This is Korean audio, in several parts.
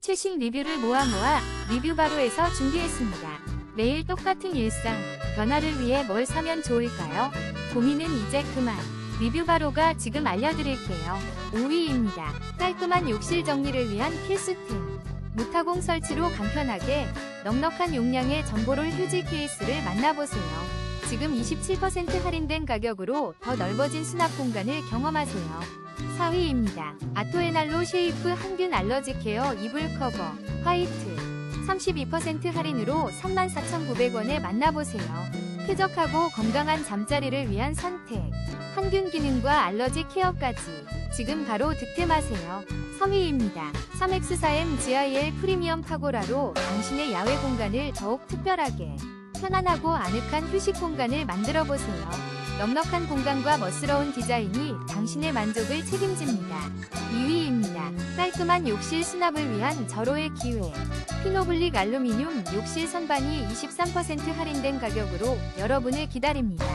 최신 리뷰를 모아 모아 리뷰 바로에서 준비했습니다. 매일 똑같은 일상, 변화를 위해 뭘 사면 좋을까요? 고민은 이제 그만. 리뷰 바로가 지금 알려드릴게요. 5위입니다. 깔끔한 욕실 정리를 위한 필수템. 무타공 설치로 간편하게 넉넉한 용량의 점보롤 휴지 케이스를 만나보세요. 지금 27% 할인된 가격으로 더 넓어진 수납 공간을 경험하세요. 4위입니다. 아토에날로 쉐이프 항균 알러지 케어 이불 커버 화이트 32% 할인으로 34,900원에 만나보세요. 쾌적하고 건강한 잠자리를 위한 선택 항균 기능과 알러지 케어까지 지금 바로 득템하세요. 3위입니다. 3X4M GIL 프리미엄 타고라로 당신의 야외 공간을 더욱 특별하게 편안하고 아늑한 휴식 공간을 만들어 보세요. 넉넉한 공간과 멋스러운 디자인이 당신의 만족을 책임집니다. 2위입니다. 깔끔한 욕실 수납을 위한 절호의 기회. 피노블릭 알루미늄 욕실 선반이 23% 할인된 가격으로 여러분을 기다립니다.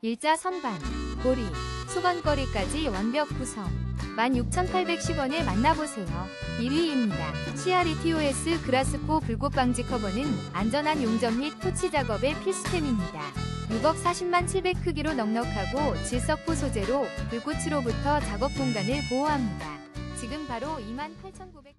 일자 선반, 고리, 수건거리까지 완벽 구성. 16,810원에 만나보세요. 1위입니다. CRETOS 그라스코 불꽃 방지 커버는 안전한 용접 및 토치 작업의 필수템입니다. 6억 40만 700 크기로 넉넉하고 질석포 소재로 불꽃으로부터 작업 공간을 보호합니다. 지금 바로 28,900